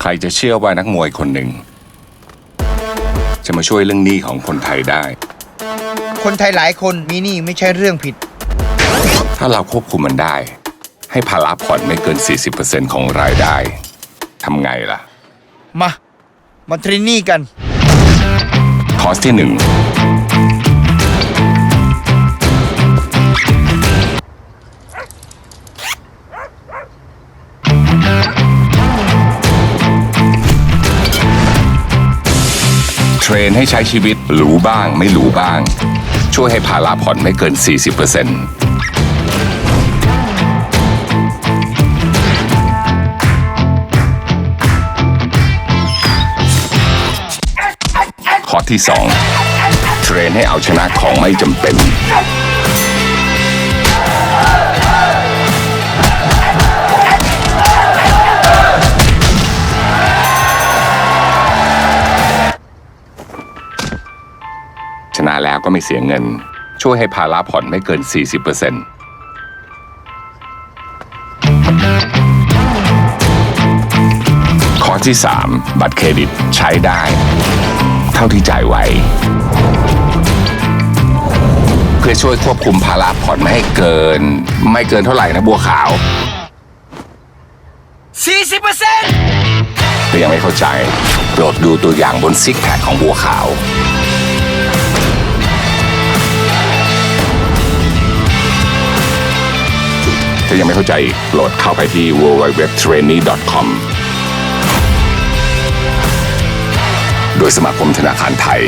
ใครจะเชื่อว่านักมวยคนหนึ่ง จะมาช่วยเรื่องหนี้ของคนไทยได้ คนไทยหลายคนมีหนี้ไม่ใช่เรื่องผิด ถ้าเราควบคุมมันได้ ให้ภาระผ่อนไม่เกิน 40%ของรายได้ทำไงล่ะ มา มาเทรนนี่กัน คอร์สที่1เท รนให้ใช้ชีวิตหรูบ้างไม่หรูบ้าง ช่วยให้ภาระผ่อนไม่เกิน 40%ข้อที่ 2 เทรนให้เอาชนะของไม่จำเป็น ชนะแล้วก็ไม่เสียเงิน ช่วยให้ภาระผ่อนไม่เกิน 40%ข้อที่ 3 บัตรเครดิตใช้ได้ เท่าที่จ่ายไหวเพื่อช่วยควบคุมภาระผ่อนไม่ให้เกิน ไม่เกินเท่าไหร่นะบัวขาว 40%ถ้ายังไม่เข้าใจ โปรดดูตัวอย่างบนซิกแพคของบัวขาว ถ้ายังไม่เข้าใจโหลดเข้าไปที่ www.trainee.com โดยสมาคมธนาคารไทย